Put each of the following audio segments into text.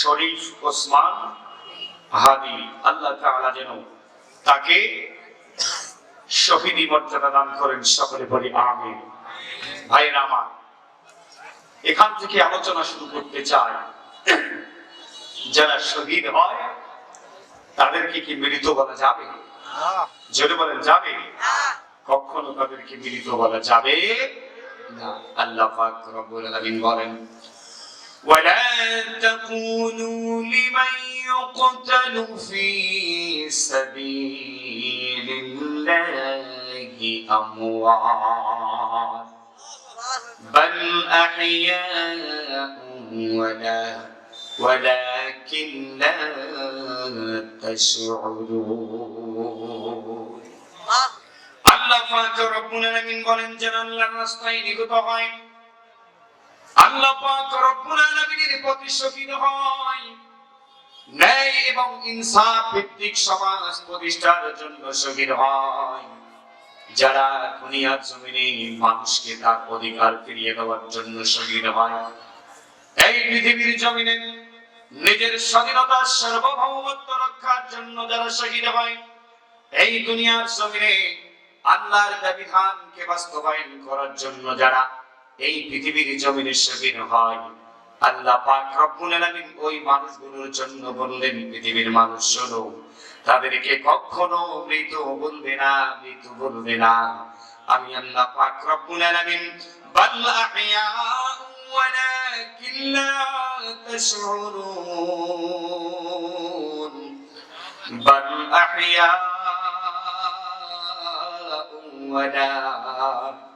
শরীফ ওসমান হাদি, আল্লাহ তাআলা যেন তাকে শহীদি মর্যাদা দান করেন, সকলে বলি আমিন। ভাইয়ের আমার, এখান থেকে আলোচনা শুরু করতে চাই। যারা শহীদ হয়, তাদেরকে কি মৃত বলা যাবে? জোরে বলেন, যাবে? কখনো তাদেরকে মৃত বলা যাবে না। আল্লাহ পাক রব্বুল আলামিন বলেন ولا تقولوا لمن يقتل في سبيل الله أموات بل أحياء ولا ولكن لا تشعرون আল্লাহ পাক রব্বুল আলামিন বলেন যেন আল্লাহর রাস্তায় নিহত হয় যারা দুনিয়ার জমিনে মানুষকে তার অধিকার ফিরিয়ে দেওয়ার জন্য শহীদ হয়, এই পৃথিবীর জমিনে নিজের স্বাধীনতার সার্বভৌমত্ব রক্ষার জন্য যারা শহীদ হয়, এই দুনিয়ার জমিনে আল্লাহর বিধানকে বাস্তবায়ন করার জন্য যারা এই পৃথিবীর জমিনে শহীদ হয় আল্লাহ পাক রব্বুল আলামিন ওই মানুষগুলোর জন্য বললেন পৃথিবীর মানুষ শোনো তাদেরকে কখনো মৃত বলবে না মৃত বলবে না আমি আল্লাহ পাক রব্বুল আলামিন বাল আহইয়া ওয়ালাকিন লা তাশউরুন বাল আহইয়া ولكن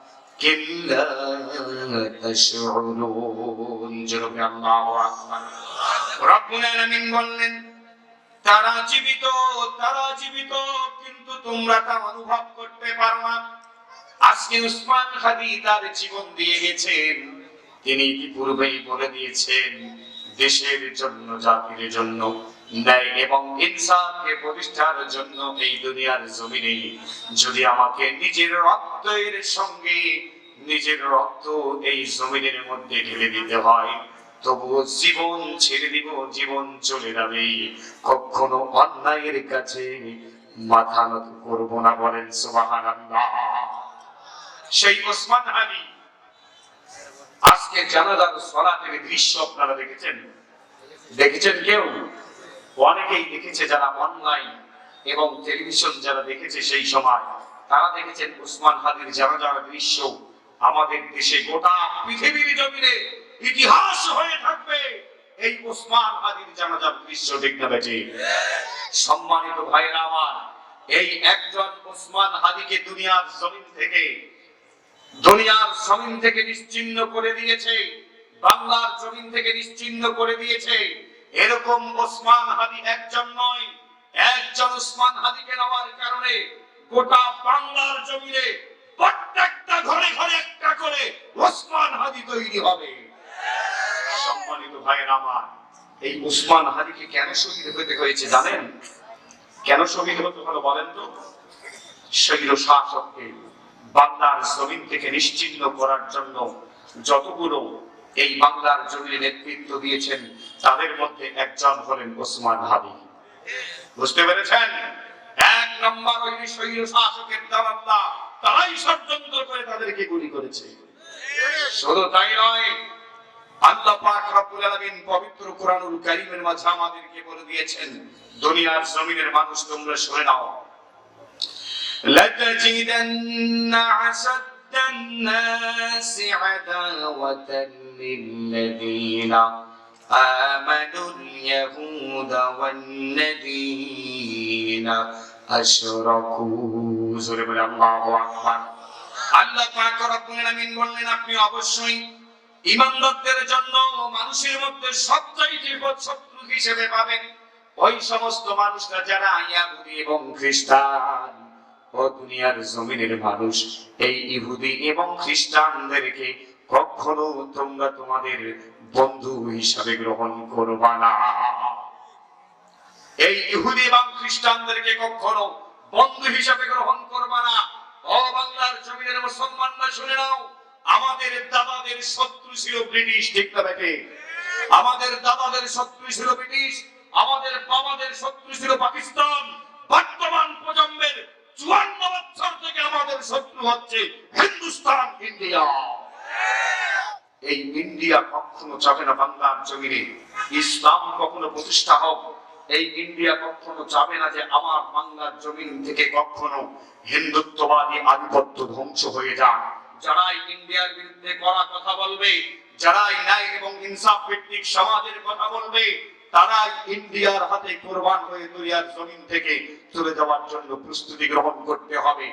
لا تشعرون جرب الله أكبر রব্বুল আলামিন বললেন তারা জীবিত তারা জীবিত কিন্তু তোমরা তা অনুভব করতে পারো না আজকে উসমান হাদি তার জীবন দিয়ে গেছেন তিনি ইতিপূর্বেই বলে দিয়েছেন দেশের জন্য জাতির জন্য ন্যায় এবং প্রতিষ্ঠার জন্য এই দুনিয়ার জমিনে যদি আমাকে নিজের রক্তের সঙ্গে নিজের রক্ত এই জমিনের মধ্যে ঢেলে দিতে হয়, তবুও জীবন ছেড়ে দিব, জীবন চলে যাবে। কখনো অন্যায়ের কাছে মাথা নত করব না বলেন সুবহানাল্লাহ। সেই ওসমান আলী, আজকে জানাজার সলাতের দৃশ্য আপনারা দেখেছেন? দেখেছেন কেউ? অনেকেই দেখেছে যারা অনলাইন এবং টেলিভিশন যারা দেখেছে সেই সময়, তারা দেখেছেন উসমান হাদির জানাজার দৃশ্য আমাদের দেশে গোটা পৃথিবীর জমিনে ইতিহাস হয়ে থাকবে। এই উসমান হাদির জানাজার দৃশ্য দেখতে পেয়েছে সম্মানিত ভাইয়েরা আমার, এই একজন উসমান হাদিকে দুনিয়ার জমিন থেকে, দুনিয়ার জমিন থেকে নিশ্চিন্ন করে দিয়েছে, বাংলার জমিন থেকে নিশ্চিন্ন করে দিয়েছে। এরকম ওসমান হাদি একজন নয়, একজন ওসমান হাদিকে নেওয়ার কারণে গোটা বাংলার জমিনে প্রত্যেকটা ঘরে ঘরে একটা করে ওসমান হাদি তৈরি হবে। সম্মানিত ভাইয়ের আমার, এই হাদিকে কেন শহীদ হতে হয়েছে জানেন? কেন শহীদ হতে হলো বলেন তো? শহীদ শাসককে বাংলার জমিন থেকে নিশ্চিন্ন করার জন্য যতগুলো এই বাংলার জমিনে নেতৃত্ব দিয়েছেন তাদের মধ্যে একজন হলেন ওসমান হাদি বুঝতে পেরেছেন এক নম্বর ওই শৈল শাসকের দালাল্লা তারাই ষড়যন্ত্র করে তাদেরকে গুলি করেছে শুধু তাই নয় আল্লাহ পাক রব্বুল আলামিন পবিত্র কোরআনুল কারীমের মাঝে আমাদেরকে বলে দিয়েছেন দুনিয়ার জমিনের মানুষ তোমরা শুনে নাও لتجدن أشد الناس عداوة للذين آمنوا اليهود والذين أشركوا জোরে বলে আল্লাহু আকবার আল্লাহ পাক রব্বুল আলামিন বললেন আপনি অবশ্যই ইমানদারদের জন্য মানুষের মধ্যে সবচাইতে বড় শত্রু হিসেবে পাবেন ওই সমস্ত মানুষরা যারা ইয়াহুদি এবং খ্রিস্টান ও দুনিয়ার জমিনের মানুষ, এই ইহুদি এবং খ্রিস্টানদেরকে কখনো তোমরা তোমাদের বন্ধু হিসাবে গ্রহণ করবা না। এই ইহুদি এবং খ্রিস্টানদেরকে কখনো বন্ধু হিসাবে গ্রহণ করবা না। ও বাংলার জমিনের মুসলমানরা, শুনে নাও, আমাদের দাদাদের শত্রু ছিল ব্রিটিশ, ঠিক না দেখে আমাদের দাদাদের শত্রু ছিল ব্রিটিশ, আমাদের বাবাদের শত্রু ছিল পাকিস্তান। বর্তমান প্রজন্মের চুয়ান্ন বছর থেকে আমাদের শত্রু হচ্ছে হিন্দুস্তান, ইন্ডিয়া। এই ইন্ডিয়া কখনো যাবে না বাংলার জমিনে। ইসলাম কখনো প্রতিষ্ঠা হোক, এই ইন্ডিয়া কখনো যাবে না যে আমার বাংলার জমিন থেকে কখনো হিন্দুত্ববাদী আধিপত্য ধ্বংস হয়ে যায় যারা ইন্ডিয়ার বিরুদ্ধে কড়া কথা বলবে যারা ন্যায় এবং ইনসাফ ভিত্তিক সমাজের কথা বলবে তারাই ইন্ডিয়ার হাতে কোরবান হয়ে দুনিয়ার জমিন থেকে চলে যাওয়ার জন্য প্রস্তুতি গ্রহণ করতে হবে।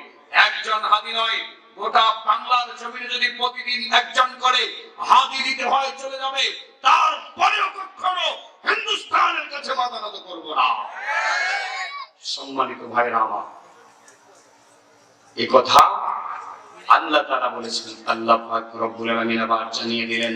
একজন হাদি নয়, গোটা বাংলার জমিনে যদি প্রতিদিন একজন করে হাদি দিতে হয়, চলে যাবে। তারপরেও কখনো হিন্দুস্তানের কাছে মাথা নত করব না। সম্মানিত ভাইরা আমার এই কথা আল্লাহ তাআলা বলেছেন, আল্লাহ রব্বুল আলামিন আবার জানিয়ে দিলেন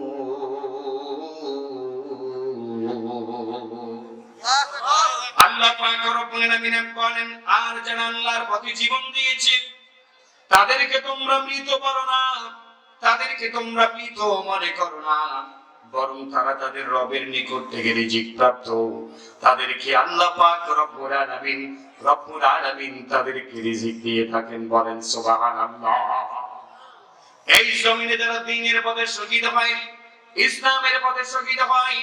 আল্লাহ বলেন, আর যারা আল্লাহর পথে জীবন দিয়েছে, তাদেরকে তোমরা মৃত করো না। তাদেরকে তোমরা মৃত মনে করো না। বরং তারা তাদের রবের নিকট থেকে রিজিক প্রাপ্ত। তাদেরকে আল্লাহ পাক রব্বুল আলামিন রব্বুল আলামিন তাদেরকে রিজিক দিয়ে থাকেন বলেন, সুবহানাল্লাহ। এই জমিনে যারা দিনের পথে শহীদ হয়, ইসলামের পথে শহীদ হয়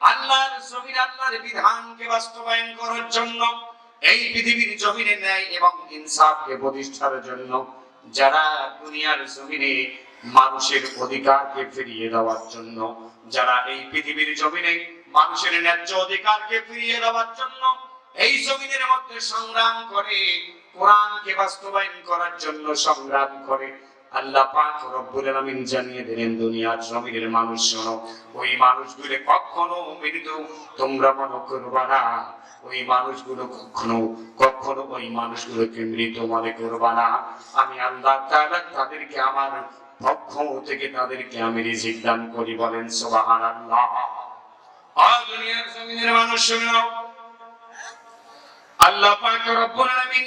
আল্লাহর জমিন আল্লাহর বিধানকে বাস্তবায়ন করার জন্য, এই পৃথিবীর জমিনে ন্যায় এবং ইনসাফকে প্রতিষ্ঠার জন্য যারা দুনিয়ার জমিনে মানুষের অধিকারকে ফিরিয়ে দেওয়ার জন্য, যারা এই পৃথিবীর জমিনে মানুষের ন্যায্য অধিকারকে ফিরিয়ে দেওয়ার জন্য, এই জমিনের মধ্যে সংগ্রাম করে, কোরআনকে বাস্তবায়ন করার জন্য সংগ্রাম করে আল্লাহ পাক রব্বুল আলামিন জানিয়ে দিলেন, দুনিয়ার জমিনের মানুষ ওই মানুষগুলো কখনো মৃত তোমরা মনে করবা না। ওই মানুষগুলো কখনো কখনো ওই মানুষগুলোকে মৃত মনে করবা না। আমি আল্লাহ তাদেরকে আমার পক্ষ থেকে তাদেরকে আমি রিজিক দান করি বলেন, সুবহানাল্লাহ। আর আল্লাহ পাক রব্বুল আলামিন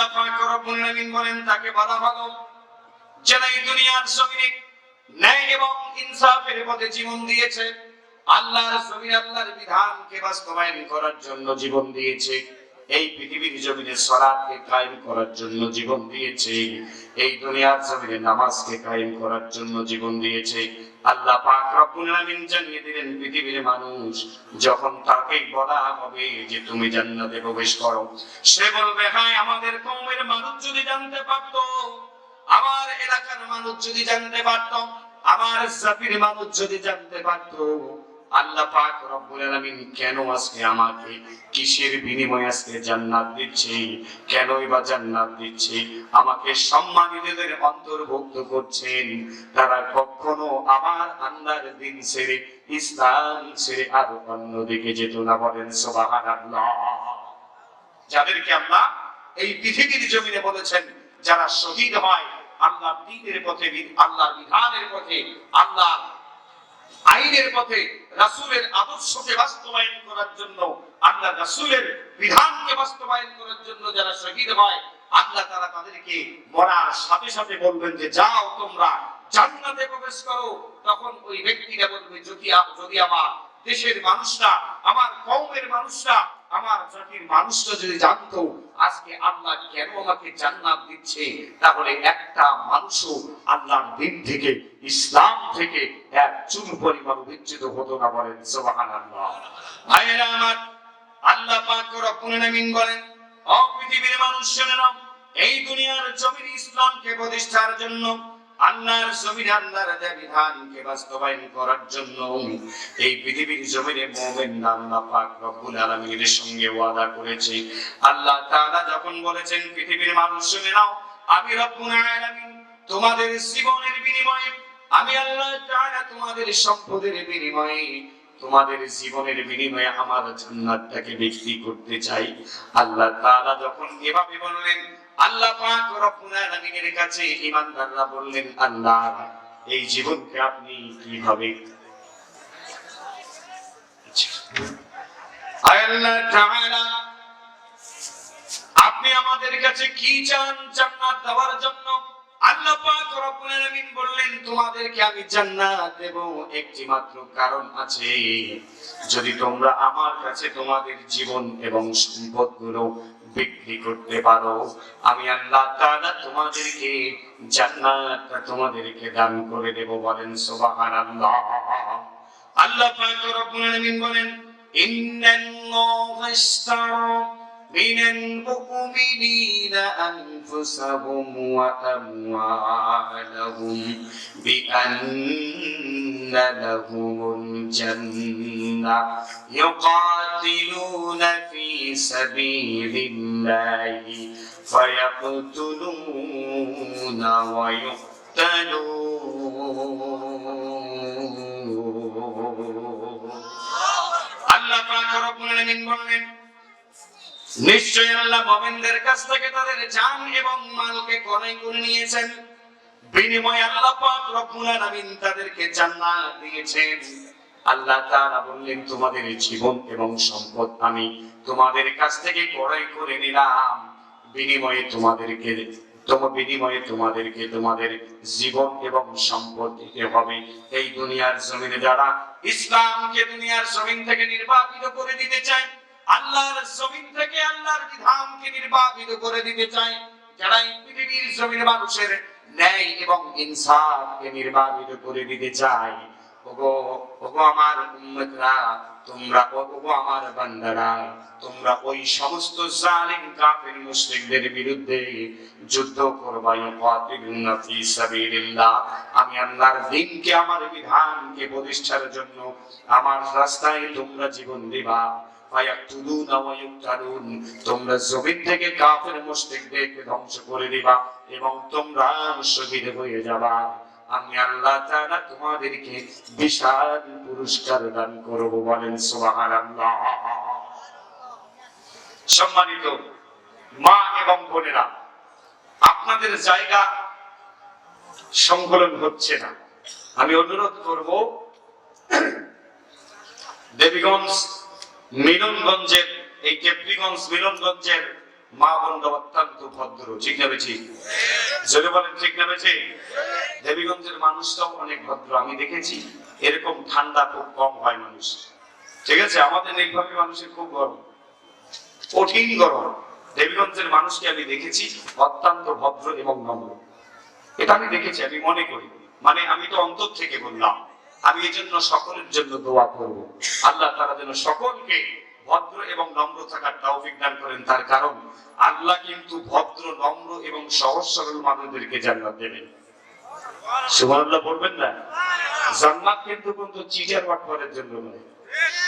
আল্লাহ পাক রব্বুল আলামিন বলেন, তাকে বাধা ভালো যারা এই দুনিয়ার জমিনে ন্যায় এবং ইনসাফের পথে জীবন দিয়েছে, আল্লাহর জমিন আল্লাহর বিধানকে বাস্তবায়ন করার জন্য জীবন দিয়েছে। এই পৃথিবীর জমিনে সলাৎকে কায়েম করার জন্য জীবন দিয়েছে। এই দুনিয়ার জমিনে নামাজকে কায়েম করার জন্য জীবন দিয়েছে। আল্লাহ পাক রব্বুল আলামিন জানিয়ে দিলেন, পৃথিবীর মানুষ যখন তাকে বলা হবে যে তুমি জান্নাতে প্রবেশ করো, সে বলবে হ্যাঁ আমাদের কওমের মানুষ যদি জানতে পারতো, আমার এলাকার মানুষ যদি জানতে পারতো, আমার জাতির মানুষ যদি জানতে পারতো আল্লাহ পাক রব্বুল আলামিন কেন আজকে আমাকে কিসের বিনিময়ে আজকে জান্নাত দিচ্ছে? কেনই বা জান্নাত দিচ্ছে? আমাকে সম্মানিতদের অন্তর্ভুক্ত করছেন, তারা কখনো আমার আল্লাহর দিন ছেড়ে ইসলাম ছেড়ে আর অন্যদিকে যেত না বলেন সুবহানাল্লাহ। যাদেরকে আল্লাহ এই পৃথিবীর জমিনে বলেছেন, যারা শহীদ হয়, আল্লাহ দিনের পথে, আল্লাহ বিধানের পথে, আল্লাহ আইনের পথে রাসুলের আদর্শকে বাস্তবায়ন করার জন্য, আল্লাহ রাসুলের বিধানকে বাস্তবায়ন করার জন্য যারা শহীদ হয়, আল্লাহ তারা তাদেরকে মরার সাথে সাথে বলবেন যে, যাও তোমরা জান্নাতে প্রবেশ করো। তখন ওই ব্যক্তিরা বলবে, যদি যদি আমার দেশের মানুষরা, আমার কওমের মানুষরা আমার জাতির মানুষরা যদি জানতো আজকে আল্লাহ কেন আমাকে জান্নাত দিচ্ছে, তাহলে একটা মানুষও আল্লাহর দিন থেকে, ইসলাম থেকে এক চুল পরিমাণ বিচ্ছিত হতো না বলেন, সুবহানাল্লাহ। ভাইয়েরা আমার, আল্লাহ পাক রব্বুল আলামিন বলেন ও পৃথিবীর মানুষ, শুনে এই দুনিয়ার জমির ইসলামকে প্রতিষ্ঠার জন্য আল্লাহর বিধানকে বাস্তবায়ন করার জন্য এই পৃথিবীর জমিনে আল্লাহ পাক রব্বুল সঙ্গে ওয়াদা করেছে। আল্লাহ যখন বলেছেন, পৃথিবীর মানুষ শুনে নাও, আমি রব্বুল তোমাদের জীবনের বিনিময়ে, আমি আল্লাহ তোমাদের সম্পদের বিনিময়ে তোমাদের জীবনের বিনিময়ে আমার জান্নাতটাকে বিক্রি করতে চাই। আল্লাহ তাআলা যখন এভাবে বললেন, আল্লাহ পাক রব্বুল আলামিনের কাছে ঈমানদাররা বললেন, আল্লাহ, এই জীবনকে আপনি কীভাবে আল্লাহ তাআলা, আপনি আমাদের কাছে কি চান জান্নাত দেওয়ার জন্য? বললেন, তোমাদেরকে আমি জান্নাত দেব, একটি মাত্র কারণ আছে। যদি তোমরা আমার কাছে তোমাদের জীবন এবং সম্পদগুলো বিক্রি করতে পারো, আমি আল্লাহ তাআলা তোমাদেরকে জান্নাতটা তোমাদেরকে দান করে দেব। বলেন, সুবহানাল্লাহ। আল্লাহ পাক রব্বুল আলামিন বলেন من المؤمنين أنفسهم وأموالهم بأن لهم الجنة يقاتلون في سبيل الله فيقتلون ويقتلون الله أكبر رب العالمين নিশ্চয় আল্লাহ মুমিনদের কাছ থেকে তাদের জান এবং মালকে ক্রয় করে নিয়েছেন। বিনিময়ে আল্লাহ পাক রব্বুল আলামিন তাদেরকে জান্নাত দিয়েছেন। আল্লাহ তাআলা বললেন, তোমাদের জীবন এবং সম্পদ আমি তোমাদের কাছ থেকে ক্রয় করে নিলাম। বিনিময়ে তোমাদেরকে তোমার বিনিময়ে তোমাদেরকে তোমাদের জীবন এবং সম্পদ দিতে হবে। এই দুনিয়ার জমিনে যারা ইসলামকে দুনিয়ার জমিন থেকে নির্বাপিত করে দিতে চায় আল্লাহর জমিন থেকে আল্লাহর বিধানকে নির্বাপিত করে দিতে চায়। যারা এই পৃথিবীর জমির মানুষের ন্যায় এবং ইনসাফকে নির্বাপিত করে দিতে চায়, ওগো ওগো আমার উম্মতরা, তোমরা, ওগো আমার বান্দারা, তোমরা ওই সমস্ত জালিম মুশরিকদের বিরুদ্ধে যুদ্ধ করবা ফি সাবিলিল্লাহ। আমি আল্লাহর দ্বীনকে আমার বিধানকে প্রতিষ্ঠার জন্য আমার রাস্তায় তোমরা জীবন দিবা। তোমরা জমিন থেকে কাফের মুশরিকদেরকে ধ্বংস করে দিবা এবং তোমরা শহীদ হয়ে যাবা। আমি আল্লাহ তাআলা তোমাদেরকে বিশাল পুরস্কার দান করব, বলেন সুবহানাল্লাহ। সম্মানিত মা এবং বোনেরা, আপনাদের জায়গা সংকলন হচ্ছে না। আমি অনুরোধ করব, দেবীগঞ্জ মিলনগঞ্জের, এই কেপ্রিগঞ্জ মিলনগঞ্জের মা বোনরা অত্যন্ত ভদ্র, ঠিক না বেছি যদি বলেন, ঠিক না বেছি দেবীগঞ্জের মানুষটাও অনেক ভদ্র, আমি দেখেছি, এরকম ঠান্ডা খুব কম হয় মানুষ। ঠিক আছে, আমাদের নীলভাবে মানুষের খুব গরম। কঠিন গরম। দেবীগঞ্জের মানুষকে আমি দেখেছি অত্যন্ত ভদ্র এবং নম্র। এটা আমি দেখেছি, আমি মনে করি। মানে আমি তো অন্তর থেকে বললাম। আমি এই জন্য সকলের জন্য দোয়া করব। আল্লাহ তারা যেন সকলকে ভদ্র এবং নম্র থাকার তৌফিক দান করেন, তার কারণ আল্লাহ কিন্তু ভদ্র, নম্র এবং সহজ সরল মানুষদেরকে জান্নাত দেবেন। সুবহানাল্লাহ বলবেন না? জান্নাত কিন্তু কিন্তু চিটার বাটপারের জন্য নয়।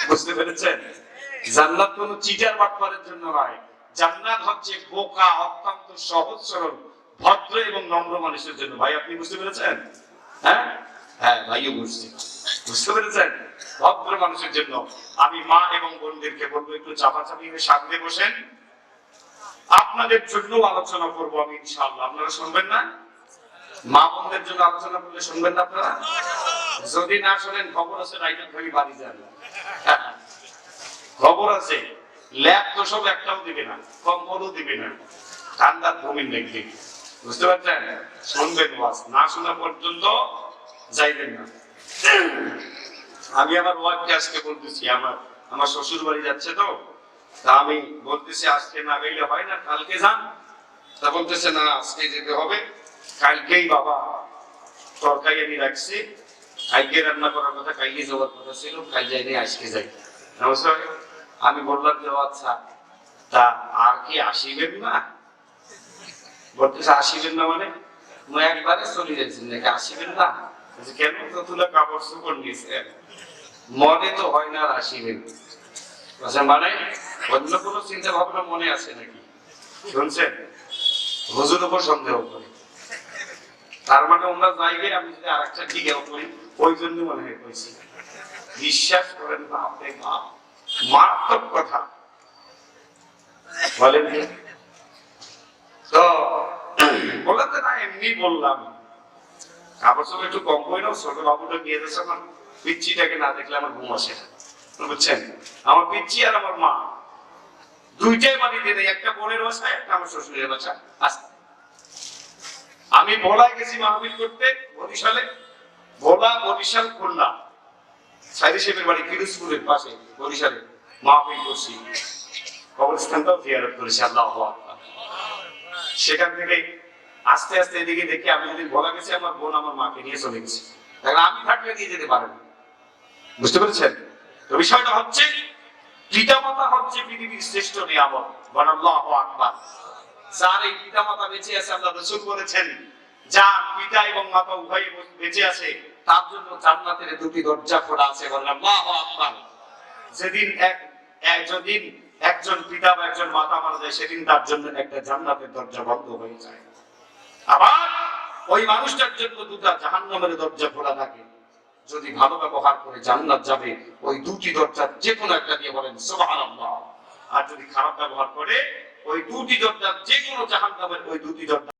বুঝতে পেরেছেন? জান্নাত কোনো চিটার বাটপারের জন্য নয়। জান্নাত হচ্ছে বোকা, অত্যন্ত সহজ, সরল, ভদ্র এবং নম্র মানুষের জন্য। ভাই, আপনি বুঝতে পেরেছেন? হ্যাঁ? হ্যাঁ ভাইও বুঝছি। বুঝতে পেরেছেন? ভদ্র মানুষের জন্য। আমি মা এবং বোনদেরকে বলব, একটু চাপাচাপি হয়ে সামনে বসেন। আপনাদের জন্য আলোচনা করব আমি, ইনশাআল্লাহ। আপনারা শুনবেন না? মা বোনদের জন্য আলোচনা করলে শুনবেন না আপনারা? যদি না শোনেন, খবর আছে, রাইটার ধরে বাড়ি যান। খবর আছে। ল্যাব তো সব একটাও দিবে না, কম্বলও দিবে না। ঠান্ডার ভূমি দেখবে বুঝতে পারছেন? শুনবেন না শোনা পর্যন্ত যাইবেন না। আমি আমার ওয়াইফকে আজকে বলতেছি, আমার আমার শ্বশুর বাড়ি যাচ্ছে তো, তা আমি বলতেছি, আজকে না গেলে হয় না, কালকে যান। তা বলতেছে, না, আজকে যেতে হবে। কালকেই বাবা তরকারি আমি রাখছি। কালকে রান্না করার কথা, কালকে যাওয়ার কথা ছিল, কাল যাইনি, আজকে যাই। নমস্কার, আমি বললাম যে আচ্ছা তা আর কি আসিবেন না? বলতেছে, আসিবেন না মানে? একবারে চলে যাচ্ছেন নাকি আসিবেন না? কেন তুলে কাপড় চোপড় নিয়েছে? মনে তো হয় না আসিবেন মানে অন্য কোনো চিন্তা ভাবনা মনে আছে নাকি? শুনছেন? হুজুর উপর সন্দেহ করে। তার মানে আমি যদি আর একটা ঠিক করি, ওই জন্য মনে হয় কইছি বিশ্বাস করেন বাপরে বাপ, মারাত্মক কথা। বলেন তো বলে না, এমনি বললাম। কাপড় চোপড় একটু কম ছোট বাবুটা নিয়ে যাচ্ছে আমার পিচ্ছিটাকে না দেখলে আমার ঘুম আসে না। বুঝছেন? আমার পিচ্ছি আর আমার মা। দুইটাই বাড়িতে দেয় একটা বোনের বাসা একটা আমার শ্বশুরের বাসা আসতে আমি ভোলায় গেছি মাহফিল করতে, বরিশালে। ভোলা, বরিশাল, খুলনা। সাইদি শেফের বাড়ি ফিরোজপুরের পাশে, বরিশালে। মাহফিল করছি। কবরস্থানটাও জিয়ারত করেছি, আল্লাহ সেখান থেকে আস্তে আস্তে এদিকে দেখি আমি যদি ভোলা গেছি, আমার বোন আমার মাকে নিয়ে চলে গেছে। তাহলে আমি থাকলে নিয়ে যেতে পারেন। বুঝতে পেরেছেন? তো বিষয়টা হচ্ছে পিতা মাতা হচ্ছে পৃথিবীর শ্রেষ্ঠ নিয়ামক আকবার। যার এই পিতামাতা বেঁচে আছে, আল্লাহ রসুল বলেছেন, যার পিতা এবং মাতা উভয় বেঁচে আছে, তার জন্য জান্নাতের দুটি দরজা খোলা আছে আকবার। যেদিন এক এক- যেদিন একজন পিতা বা একজন মাতা মারা যায়, সেদিন তার জন্য একটা জান্নাতের দরজা বন্ধ হয়ে যায়। আবার ওই মানুষটার জন্য দুটা জাহান্নামের দরজা খোলা থাকে। যদি ভালো ব্যবহার করে জান্নাত যাবে, ওই দুটি দরজা যে কোনো একটা দিয়ে বলেন, সুবহানাল্লাহ। আর যদি খারাপ ব্যবহার করে, ওই দুটি দরজা যে কোনো জাহান্নামের ওই দুটি দরজা